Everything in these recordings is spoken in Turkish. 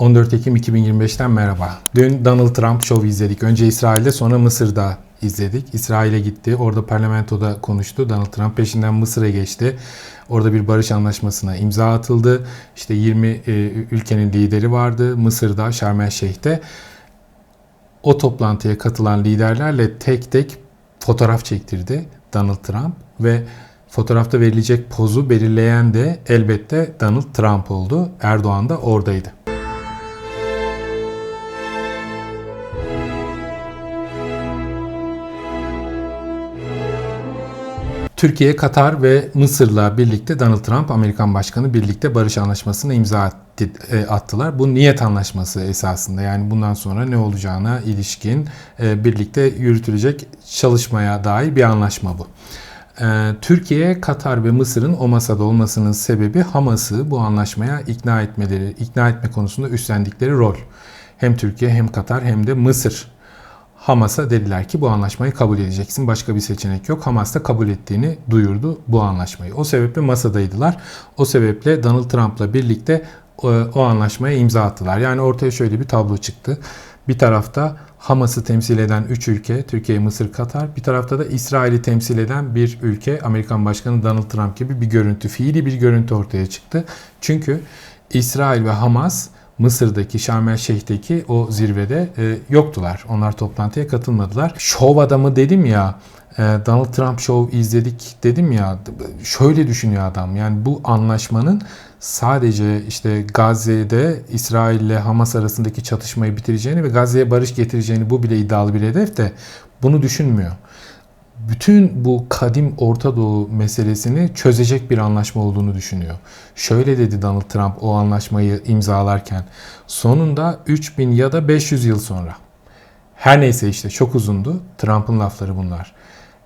14 Ekim 2025'ten merhaba. Dün Donald Trump Show izledik. Önce İsrail'de sonra Mısır'da izledik. İsrail'e gitti. Orada parlamentoda konuştu. Donald Trump peşinden Mısır'a geçti. Orada bir barış anlaşmasına imza atıldı. İşte 20 e, ülkenin lideri vardı. Mısır'da, Şarm El Şeyh'te. O toplantıya katılan liderlerle tek tek fotoğraf çektirdi Donald Trump ve fotoğrafta verilecek pozu belirleyen de elbette Donald Trump oldu. Erdoğan da oradaydı. Türkiye, Katar ve Mısır'la birlikte Donald Trump, Amerikan Başkanı birlikte barış anlaşmasına imza e, attılar. Bu niyet anlaşması esasında yani bundan sonra ne olacağına ilişkin e, birlikte yürütülecek çalışmaya dair bir anlaşma bu. E, Türkiye, Katar ve Mısır'ın o masada olmasının sebebi Hamas'ı bu anlaşmaya ikna etmeleri, ikna etme konusunda üstlendikleri rol. Hem Türkiye hem Katar hem de Mısır Hamas'a dediler ki bu anlaşmayı kabul edeceksin. Başka bir seçenek yok. Hamas da kabul ettiğini duyurdu bu anlaşmayı. O sebeple masadaydılar. O sebeple Donald Trump'la birlikte o, o anlaşmaya imza attılar. Yani ortaya şöyle bir tablo çıktı. Bir tarafta Hamas'ı temsil eden 3 ülke, Türkiye, Mısır, Katar. Bir tarafta da İsrail'i temsil eden bir ülke, Amerikan Başkanı Donald Trump gibi bir görüntü, fiili bir görüntü ortaya çıktı. Çünkü İsrail ve Hamas Mısır'daki Şarm El Şeyh'teki o zirvede e, yoktular. Onlar toplantıya katılmadılar. Şov adamı dedim ya e, Donald Trump Show izledik dedim ya şöyle düşünüyor adam. Yani bu anlaşmanın sadece işte Gazze'de İsrail ile Hamas arasındaki çatışmayı bitireceğini ve Gazze'ye barış getireceğini bu bile iddialı bir hedef de bunu düşünmüyor bütün bu kadim Orta Doğu meselesini çözecek bir anlaşma olduğunu düşünüyor. Şöyle dedi Donald Trump o anlaşmayı imzalarken. Sonunda 3000 ya da 500 yıl sonra. Her neyse işte çok uzundu. Trump'ın lafları bunlar.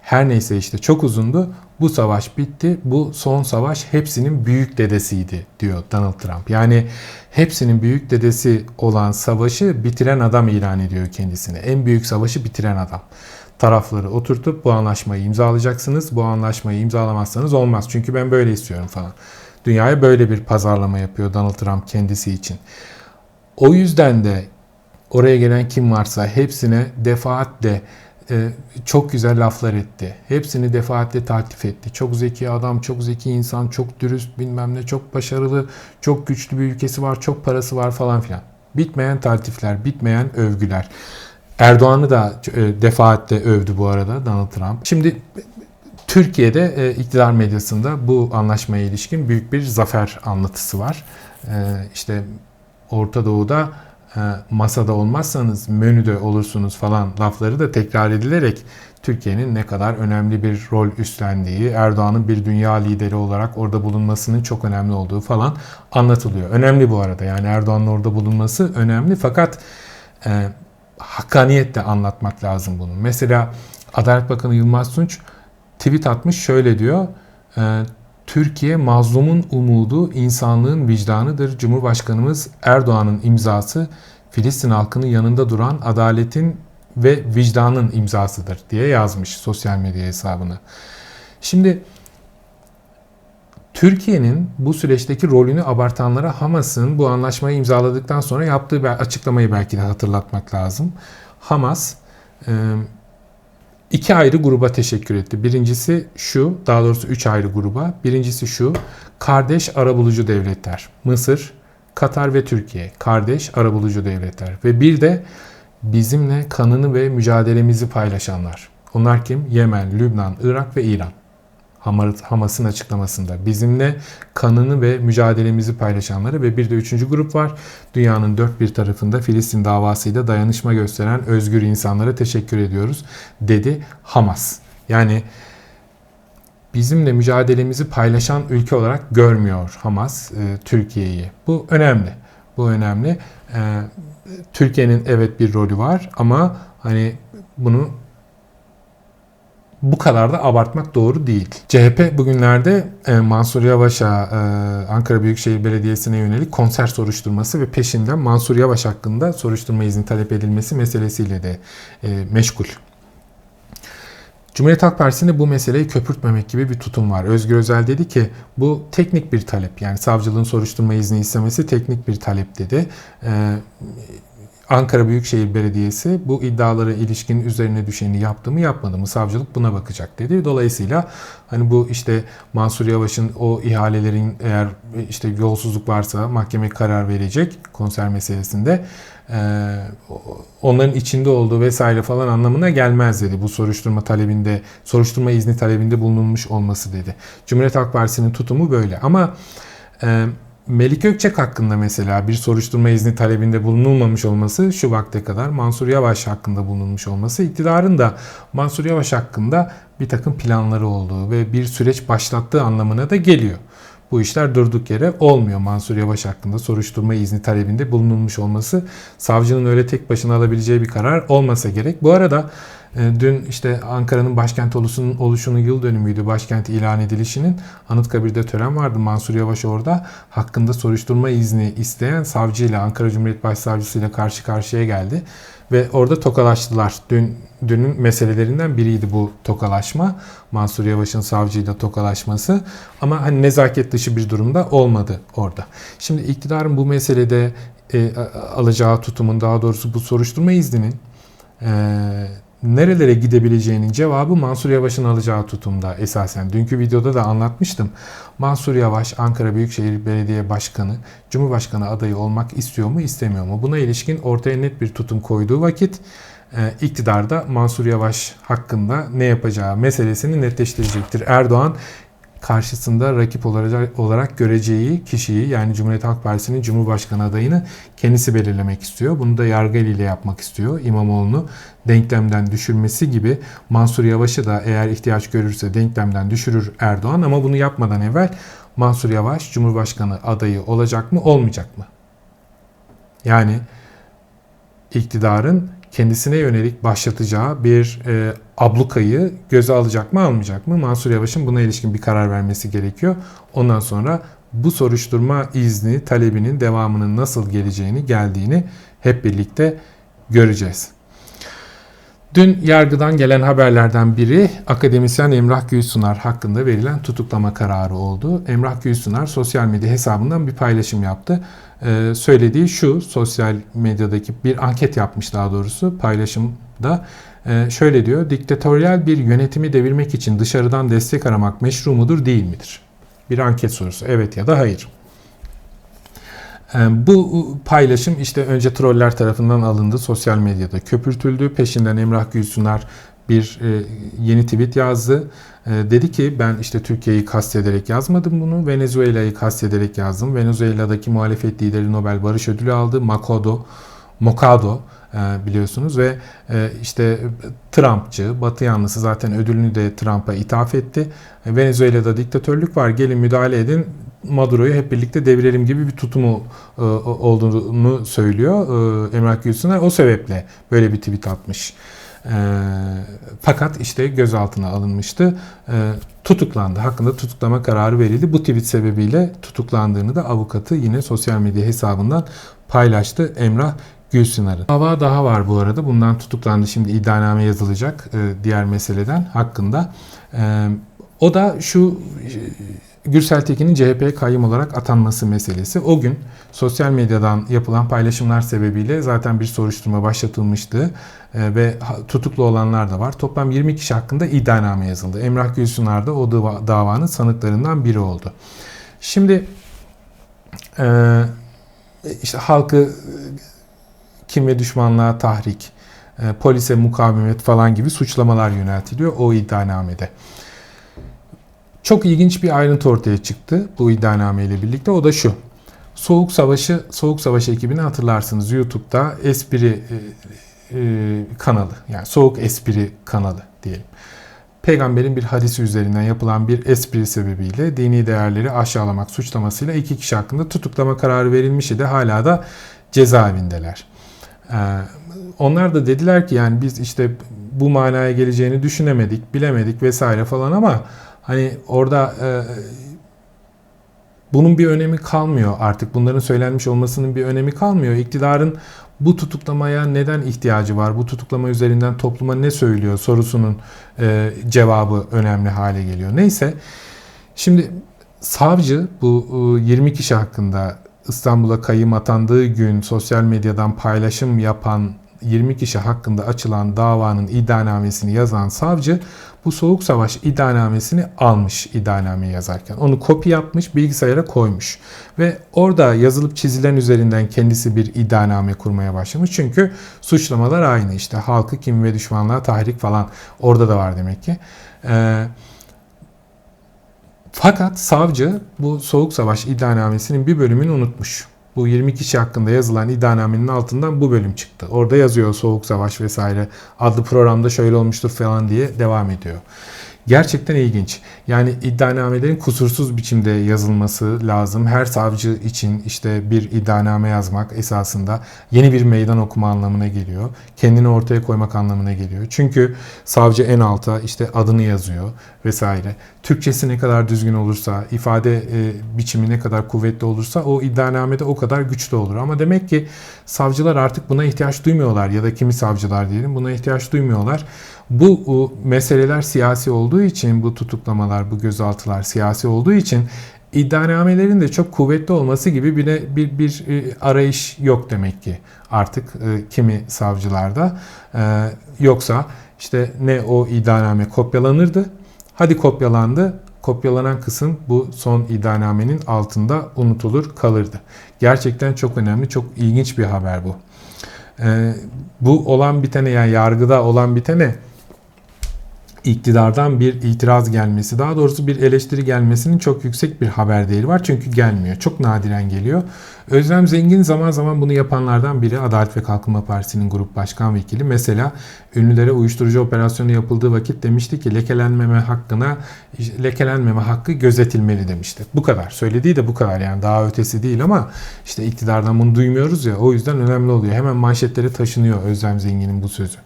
Her neyse işte çok uzundu. Bu savaş bitti. Bu son savaş hepsinin büyük dedesiydi diyor Donald Trump. Yani hepsinin büyük dedesi olan savaşı bitiren adam ilan ediyor kendisini. En büyük savaşı bitiren adam tarafları oturtup bu anlaşmayı imzalayacaksınız. Bu anlaşmayı imzalamazsanız olmaz. Çünkü ben böyle istiyorum falan. Dünyaya böyle bir pazarlama yapıyor Donald Trump kendisi için. O yüzden de oraya gelen kim varsa hepsine defaatle e, çok güzel laflar etti. Hepsini defaatle takip etti. Çok zeki adam, çok zeki insan, çok dürüst bilmem ne, çok başarılı, çok güçlü bir ülkesi var, çok parası var falan filan. Bitmeyen taltifler, bitmeyen övgüler. Erdoğan'ı da e, defaatle övdü bu arada Donald Trump. Şimdi Türkiye'de e, iktidar medyasında bu anlaşmaya ilişkin büyük bir zafer anlatısı var. E, işte Orta Doğu'da masada olmazsanız menüde olursunuz falan lafları da tekrar edilerek Türkiye'nin ne kadar önemli bir rol üstlendiği, Erdoğan'ın bir dünya lideri olarak orada bulunmasının çok önemli olduğu falan anlatılıyor. Önemli bu arada yani Erdoğan'ın orada bulunması önemli fakat hakkaniyetle anlatmak lazım bunu. Mesela Adalet Bakanı Yılmaz Tunç tweet atmış şöyle diyor. E, Türkiye mazlumun umudu, insanlığın vicdanıdır. Cumhurbaşkanımız Erdoğan'ın imzası Filistin halkının yanında duran adaletin ve vicdanın imzasıdır diye yazmış sosyal medya hesabına. Şimdi Türkiye'nin bu süreçteki rolünü abartanlara Hamas'ın bu anlaşmayı imzaladıktan sonra yaptığı açıklamayı belki de hatırlatmak lazım. Hamas iki ayrı gruba teşekkür etti. Birincisi şu, daha doğrusu üç ayrı gruba. Birincisi şu, kardeş arabulucu devletler. Mısır, Katar ve Türkiye. Kardeş arabulucu devletler. Ve bir de bizimle kanını ve mücadelemizi paylaşanlar. Onlar kim? Yemen, Lübnan, Irak ve İran. Hamas'ın açıklamasında. Bizimle kanını ve mücadelemizi paylaşanları ve bir de üçüncü grup var. Dünyanın dört bir tarafında Filistin davasıyla dayanışma gösteren özgür insanlara teşekkür ediyoruz dedi Hamas. Yani bizimle mücadelemizi paylaşan ülke olarak görmüyor Hamas e, Türkiye'yi. Bu önemli. Bu önemli. E, Türkiye'nin evet bir rolü var ama hani bunu bu kadar da abartmak doğru değil. CHP bugünlerde e, Mansur Yavaş'a e, Ankara Büyükşehir Belediyesi'ne yönelik konser soruşturması ve peşinden Mansur Yavaş hakkında soruşturma izni talep edilmesi meselesiyle de e, meşgul. Cumhuriyet Halk Partisi'nde bu meseleyi köpürtmemek gibi bir tutum var. Özgür Özel dedi ki bu teknik bir talep. Yani savcılığın soruşturma izni istemesi teknik bir talep dedi. Ee, Ankara Büyükşehir Belediyesi bu iddialara ilişkin üzerine düşeni yaptı mı yapmadı mı savcılık buna bakacak dedi. Dolayısıyla hani bu işte Mansur Yavaş'ın o ihalelerin eğer işte yolsuzluk varsa mahkeme karar verecek konser meselesinde onların içinde olduğu vesaire falan anlamına gelmez dedi. Bu soruşturma talebinde, soruşturma izni talebinde bulunmuş olması dedi. Cumhuriyet Halk Partisi'nin tutumu böyle. Ama Melik Gökçek hakkında mesela bir soruşturma izni talebinde bulunulmamış olması şu vakte kadar Mansur Yavaş hakkında bulunmuş olması iktidarın da Mansur Yavaş hakkında bir takım planları olduğu ve bir süreç başlattığı anlamına da geliyor. Bu işler durduk yere olmuyor. Mansur Yavaş hakkında soruşturma izni talebinde bulunulmuş olması savcının öyle tek başına alabileceği bir karar olmasa gerek. Bu arada dün işte Ankara'nın başkent oluşunun, oluşunun yıl dönümüydü. Başkent ilan edilişinin Anıtkabir'de tören vardı. Mansur Yavaş orada hakkında soruşturma izni isteyen savcıyla Ankara Cumhuriyet Başsavcısı ile karşı karşıya geldi. Ve orada tokalaştılar. Dün dünün meselelerinden biriydi bu tokalaşma. Mansur Yavaş'ın savcıyla tokalaşması. Ama hani nezaket dışı bir durumda olmadı orada. Şimdi iktidarın bu meselede e, alacağı tutumun daha doğrusu bu soruşturma izninin e, nerelere gidebileceğinin cevabı Mansur Yavaş'ın alacağı tutumda esasen. Dünkü videoda da anlatmıştım. Mansur Yavaş Ankara Büyükşehir Belediye Başkanı, Cumhurbaşkanı adayı olmak istiyor mu istemiyor mu? Buna ilişkin ortaya net bir tutum koyduğu vakit e, iktidarda Mansur Yavaş hakkında ne yapacağı meselesini netleştirecektir. Erdoğan karşısında rakip olarak, göreceği kişiyi yani Cumhuriyet Halk Partisi'nin Cumhurbaşkanı adayını kendisi belirlemek istiyor. Bunu da yargı ile yapmak istiyor. İmamoğlu'nu denklemden düşürmesi gibi Mansur Yavaş'ı da eğer ihtiyaç görürse denklemden düşürür Erdoğan ama bunu yapmadan evvel Mansur Yavaş Cumhurbaşkanı adayı olacak mı olmayacak mı? Yani iktidarın kendisine yönelik başlatacağı bir e, ablukayı göze alacak mı almayacak mı? Mansur Yavaş'ın buna ilişkin bir karar vermesi gerekiyor. Ondan sonra bu soruşturma izni talebinin devamının nasıl geleceğini geldiğini hep birlikte göreceğiz. Dün yargıdan gelen haberlerden biri akademisyen Emrah Gülsunar hakkında verilen tutuklama kararı oldu. Emrah Gülsunar sosyal medya hesabından bir paylaşım yaptı. Ee, söylediği şu, sosyal medyadaki bir anket yapmış daha doğrusu paylaşımda. Ee, şöyle diyor, diktatöryel bir yönetimi devirmek için dışarıdan destek aramak meşru mudur değil midir? Bir anket sorusu, evet ya da hayır. Ee, bu paylaşım işte önce troller tarafından alındı, sosyal medyada köpürtüldü. Peşinden Emrah Gülsunar bir e, yeni tweet yazdı. E, dedi ki ben işte Türkiye'yi kastederek yazmadım bunu. Venezuela'yı kastederek yazdım. Venezuela'daki muhalefet lideri Nobel Barış Ödülü aldı. Makodo, Mokado e, biliyorsunuz ve işte Trumpçı, Batı yanlısı zaten ödülünü de Trump'a ithaf etti. Venezuela'da diktatörlük var gelin müdahale edin Maduro'yu hep birlikte devirelim gibi bir tutumu e, olduğunu söylüyor e, Emrah Gülsüner. O sebeple böyle bir tweet atmış. E, fakat işte gözaltına alınmıştı. E, tutuklandı. Hakkında tutuklama kararı verildi. Bu tweet sebebiyle tutuklandığını da avukatı yine sosyal medya hesabından paylaştı Emrah Gülsünar'ın. Dava daha var bu arada. Bundan tutuklandı. Şimdi iddianame yazılacak e, diğer meseleden hakkında. E, o da şu Gürsel Tekin'in CHP'ye kayyum olarak atanması meselesi. O gün sosyal medyadan yapılan paylaşımlar sebebiyle zaten bir soruşturma başlatılmıştı e, ve tutuklu olanlar da var. Toplam 20 kişi hakkında iddianame yazıldı. Emrah Gülsunar da o davanın sanıklarından biri oldu. Şimdi e, işte halkı kim ve düşmanlığa tahrik, e, polise mukavemet falan gibi suçlamalar yöneltiliyor o iddianamede. Çok ilginç bir ayrıntı ortaya çıktı bu iddianame ile birlikte. O da şu. Soğuk Savaşı, Soğuk Savaş ekibini hatırlarsınız. YouTube'da espri e, e, kanalı. Yani Soğuk Espri kanalı diyelim. Peygamberin bir hadisi üzerinden yapılan bir espri sebebiyle dini değerleri aşağılamak suçlamasıyla iki kişi hakkında tutuklama kararı verilmiş idi. Hala da cezaevindeler. Ee, onlar da dediler ki yani biz işte bu manaya geleceğini düşünemedik, bilemedik vesaire falan ama Hani orada e, bunun bir önemi kalmıyor artık. Bunların söylenmiş olmasının bir önemi kalmıyor. İktidarın bu tutuklamaya neden ihtiyacı var? Bu tutuklama üzerinden topluma ne söylüyor sorusunun e, cevabı önemli hale geliyor. Neyse şimdi savcı bu e, 20 kişi hakkında İstanbul'a kayım atandığı gün sosyal medyadan paylaşım yapan 20 kişi hakkında açılan davanın iddianamesini yazan savcı bu soğuk savaş iddianamesini almış iddianameyi yazarken. Onu kopya yapmış, bilgisayara koymuş. Ve orada yazılıp çizilen üzerinden kendisi bir iddianame kurmaya başlamış. Çünkü suçlamalar aynı işte halkı kim ve düşmanlığa tahrik falan orada da var demek ki. Ee, fakat savcı bu soğuk savaş iddianamesinin bir bölümünü unutmuş. Bu 20 kişi hakkında yazılan iddianamenin altından bu bölüm çıktı. Orada yazıyor Soğuk Savaş vesaire adlı programda şöyle olmuştur falan diye devam ediyor. Gerçekten ilginç. Yani iddianamelerin kusursuz biçimde yazılması lazım. Her savcı için işte bir iddianame yazmak esasında yeni bir meydan okuma anlamına geliyor. Kendini ortaya koymak anlamına geliyor. Çünkü savcı en alta işte adını yazıyor vesaire. Türkçesi ne kadar düzgün olursa, ifade e, biçimi ne kadar kuvvetli olursa o iddianamede o kadar güçlü olur. Ama demek ki savcılar artık buna ihtiyaç duymuyorlar ya da kimi savcılar diyelim buna ihtiyaç duymuyorlar. Bu meseleler siyasi olduğu için bu tutuklamalar, bu gözaltılar siyasi olduğu için iddianamelerin de çok kuvvetli olması gibi bir bir, bir e, arayış yok demek ki artık e, kimi savcılarda. E, yoksa işte ne o iddianame kopyalanırdı. Hadi kopyalandı. Kopyalanan kısım bu son iddianamenin altında unutulur kalırdı. Gerçekten çok önemli, çok ilginç bir haber bu. bu olan bitene yani yargıda olan bitene iktidardan bir itiraz gelmesi, daha doğrusu bir eleştiri gelmesinin çok yüksek bir haber değeri var. Çünkü gelmiyor. Çok nadiren geliyor. Özlem Zengin zaman zaman bunu yapanlardan biri Adalet ve Kalkınma Partisi'nin grup başkan vekili. Mesela ünlülere uyuşturucu operasyonu yapıldığı vakit demişti ki lekelenmeme hakkına lekelenmeme hakkı gözetilmeli demişti. Bu kadar. Söylediği de bu kadar yani daha ötesi değil ama işte iktidardan bunu duymuyoruz ya o yüzden önemli oluyor. Hemen manşetlere taşınıyor Özlem Zengin'in bu sözü.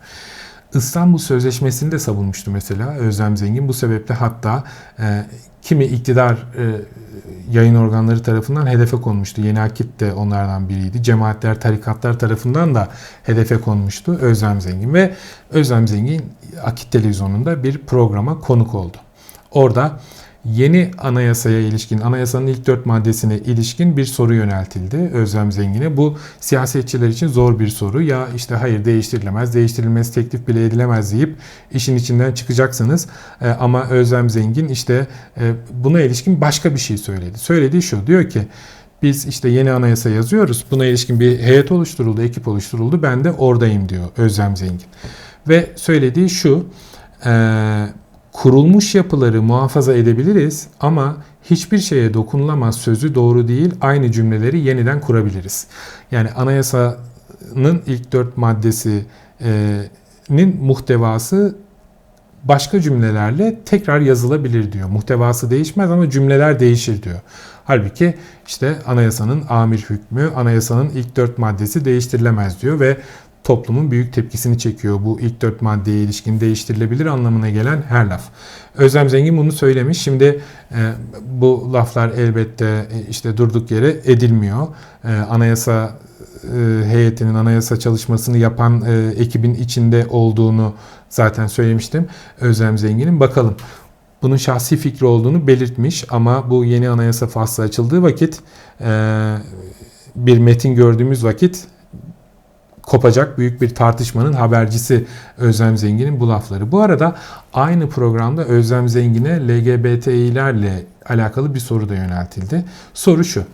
İstanbul Sözleşmesi'ni de savunmuştu mesela Özlem Zengin. Bu sebeple hatta e, kimi iktidar e, yayın organları tarafından hedefe konmuştu. Yeni Akit de onlardan biriydi. Cemaatler, tarikatlar tarafından da hedefe konmuştu Özlem Zengin. Ve Özlem Zengin Akit televizyonunda bir programa konuk oldu. Orada yeni anayasaya ilişkin, anayasanın ilk dört maddesine ilişkin bir soru yöneltildi Özlem Zengin'e. Bu siyasetçiler için zor bir soru. Ya işte hayır değiştirilemez, değiştirilmesi teklif bile edilemez deyip işin içinden çıkacaksınız. E, ama Özlem Zengin işte e, buna ilişkin başka bir şey söyledi. Söylediği şu, diyor ki biz işte yeni anayasa yazıyoruz. Buna ilişkin bir heyet oluşturuldu, ekip oluşturuldu. Ben de oradayım diyor Özlem Zengin. Ve söylediği şu, eee kurulmuş yapıları muhafaza edebiliriz ama hiçbir şeye dokunulamaz sözü doğru değil. Aynı cümleleri yeniden kurabiliriz. Yani anayasanın ilk dört maddesinin muhtevası başka cümlelerle tekrar yazılabilir diyor. Muhtevası değişmez ama cümleler değişir diyor. Halbuki işte anayasanın amir hükmü, anayasanın ilk dört maddesi değiştirilemez diyor ve toplumun büyük tepkisini çekiyor. Bu ilk dört maddeye ilişkin değiştirilebilir anlamına gelen her laf. Özlem Zengin bunu söylemiş. Şimdi e, bu laflar elbette e, işte durduk yere edilmiyor. E, anayasa e, heyetinin anayasa çalışmasını yapan e, ekibin içinde olduğunu zaten söylemiştim. Özlem Zengin'in bakalım. Bunun şahsi fikri olduğunu belirtmiş ama bu yeni anayasa faslı açıldığı vakit e, bir metin gördüğümüz vakit kopacak büyük bir tartışmanın habercisi Özlem Zengin'in bu lafları. Bu arada aynı programda Özlem Zengin'e LGBTİ'lerle alakalı bir soru da yöneltildi. Soru şu.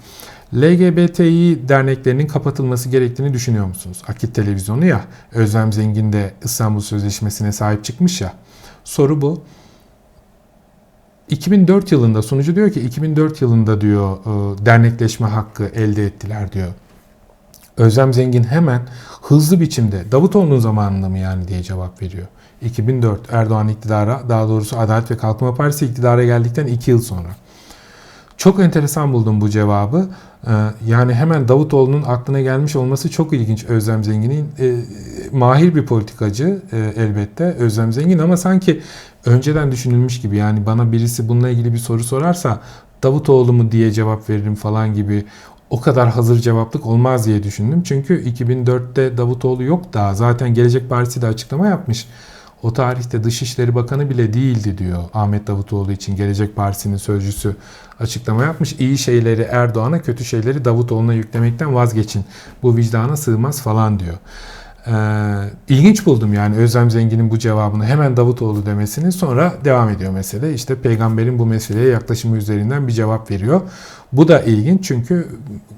LGBTİ derneklerinin kapatılması gerektiğini düşünüyor musunuz? Akit televizyonu ya Özlem Zengin de İstanbul Sözleşmesi'ne sahip çıkmış ya. Soru bu. 2004 yılında sunucu diyor ki 2004 yılında diyor e, dernekleşme hakkı elde ettiler diyor. Özlem Zengin hemen hızlı biçimde Davutoğlu'nun zamanında mı yani diye cevap veriyor. 2004 Erdoğan iktidara daha doğrusu Adalet ve Kalkınma Partisi iktidara geldikten 2 yıl sonra. Çok enteresan buldum bu cevabı. Ee, yani hemen Davutoğlu'nun aklına gelmiş olması çok ilginç Özlem Zengin'in. E, mahir bir politikacı e, elbette Özlem Zengin ama sanki önceden düşünülmüş gibi. Yani bana birisi bununla ilgili bir soru sorarsa Davutoğlu mu diye cevap veririm falan gibi o kadar hazır cevaplık olmaz diye düşündüm. Çünkü 2004'te Davutoğlu yok daha. Zaten Gelecek Partisi de açıklama yapmış. O tarihte Dışişleri Bakanı bile değildi diyor Ahmet Davutoğlu için Gelecek Partisi'nin sözcüsü açıklama yapmış. İyi şeyleri Erdoğan'a, kötü şeyleri Davutoğlu'na yüklemekten vazgeçin. Bu vicdana sığmaz falan diyor. Ee, ilginç buldum yani Özlem Zengin'in bu cevabını hemen Davutoğlu demesini sonra devam ediyor mesele. İşte peygamberin bu meseleye yaklaşımı üzerinden bir cevap veriyor. Bu da ilginç çünkü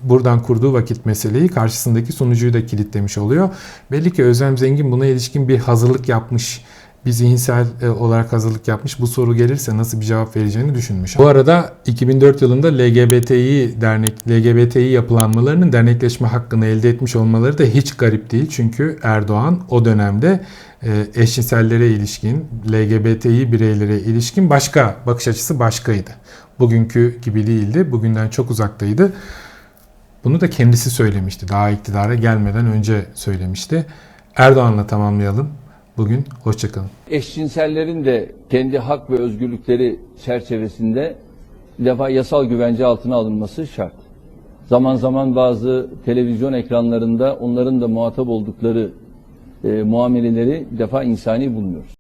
buradan kurduğu vakit meseleyi karşısındaki sunucuyu da kilitlemiş oluyor. Belli ki Özlem Zengin buna ilişkin bir hazırlık yapmış bir zihinsel e, olarak hazırlık yapmış. Bu soru gelirse nasıl bir cevap vereceğini düşünmüş. Bu arada 2004 yılında LGBTİ dernek LGBTİ yapılanmalarının dernekleşme hakkını elde etmiş olmaları da hiç garip değil. Çünkü Erdoğan o dönemde e, eşcinsellere ilişkin, LGBTİ bireylere ilişkin başka bakış açısı başkaydı. Bugünkü gibi değildi. Bugünden çok uzaktaydı. Bunu da kendisi söylemişti. Daha iktidara gelmeden önce söylemişti. Erdoğan'la tamamlayalım. Bugün hoşçakalın. eşcinsellerin de kendi hak ve özgürlükleri çerçevesinde defa yasal güvence altına alınması şart. Zaman zaman bazı televizyon ekranlarında onların da muhatap oldukları e, muameleleri defa insani bulmuyoruz.